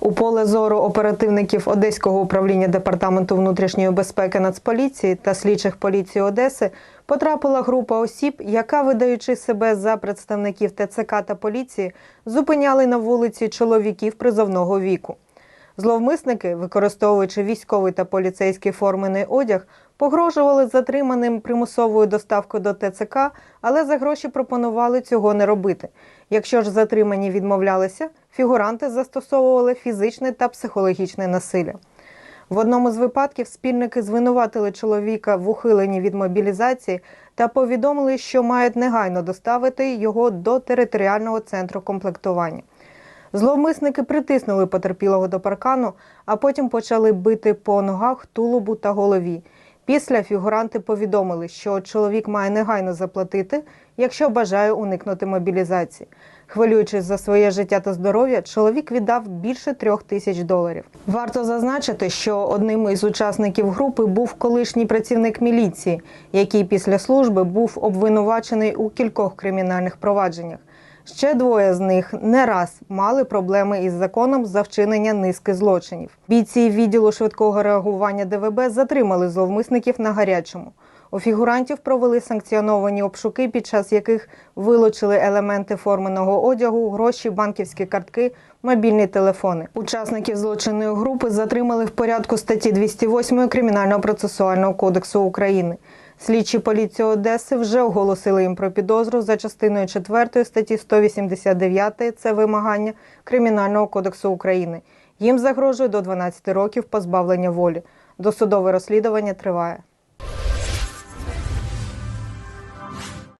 У поле зору оперативників Одеського управління департаменту внутрішньої безпеки Нацполіції та слідчих поліції Одеси потрапила група осіб, яка, видаючи себе за представників ТЦК та поліції, зупиняли на вулиці чоловіків призовного віку. Зловмисники, використовуючи військовий та поліцейський формений одяг, погрожували затриманим примусовою доставкою до ТЦК, але за гроші пропонували цього не робити. Якщо ж затримані відмовлялися, фігуранти застосовували фізичне та психологічне насилля. В одному з випадків спільники звинуватили чоловіка в ухиленні від мобілізації та повідомили, що мають негайно доставити його до територіального центру комплектування. Зловмисники притиснули потерпілого до паркану, а потім почали бити по ногах, тулубу та голові. Після фігуранти повідомили, що чоловік має негайно заплатити, якщо бажає уникнути мобілізації. Хвилюючись за своє життя та здоров'я, чоловік віддав більше трьох тисяч доларів. Варто зазначити, що одним із учасників групи був колишній працівник міліції, який після служби був обвинувачений у кількох кримінальних провадженнях. Ще двоє з них не раз мали проблеми із законом за вчинення низки злочинів. Бійці відділу швидкого реагування ДВБ затримали зловмисників на гарячому. У фігурантів провели санкціоновані обшуки, під час яких вилучили елементи форменого одягу, гроші, банківські картки, мобільні телефони. Учасників злочинної групи затримали в порядку статті 208 Кримінального процесуального кодексу України. Слідчі поліції Одеси вже оголосили їм про підозру за частиною 4 статті 189 – це вимагання Кримінального кодексу України. Їм загрожує до 12 років позбавлення волі. Досудове розслідування триває.